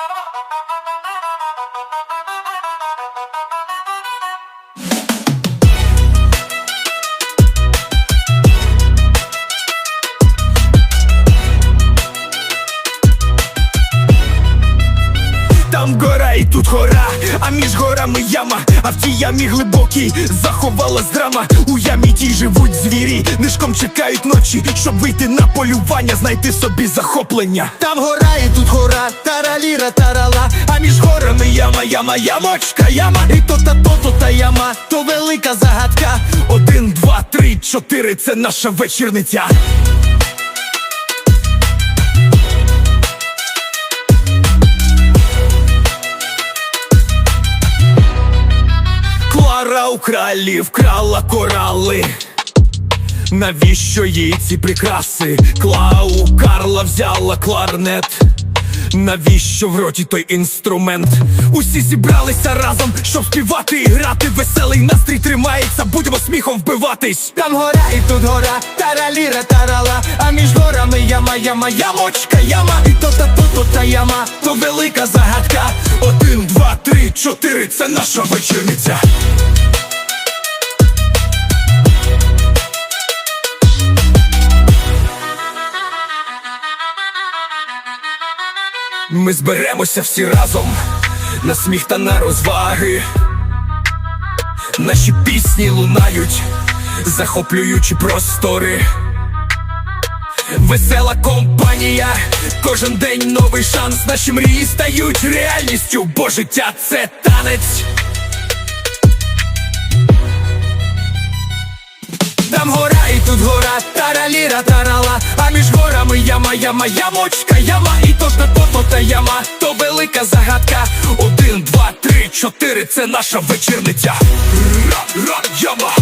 Oh, oh, oh, oh, oh. Гора і тут гора, а між горами яма, а в тій ямі глибокій заховалась драма. У ямі тій живуть звірі, нишком чекають ночі, щоб вийти на полювання, знайти собі захоплення. Там гора і тут гора, тараліра, тарала, а між горами яма, яма, ямочка, яма. І то та то, то та яма, то велика загадка. Один, два, три, чотири, це наша вечірниця. Клара у кралі вкрала корали. Навіщо їй ці прикраси? Клау Карла взяла кларнет. Навіщо в роті той інструмент? Усі зібралися разом, щоб співати і грати. Веселий настрій тримається, будемо сміхом вбиватись. Там гора і тут гора, тараліра, тарала. А між горами яма, яма, ямочка, яма. І то та то, то та яма, то велика загадка. Один, два, три, чотири, це наша вечірниця. Ми зберемося всі разом на сміх та на розваги. Наші пісні лунають, захоплюючи простори. Весела компанія, кожен день новий шанс. Наші мрії стають реальністю, бо життя це танець. Там гора і тут гора, тараліра, тарала, а між горами яма, яма, ямочка, яма, і то та яма, то велика загадка. Один, два, три, чотири, це наша вечірниця. Ра, ра, яма.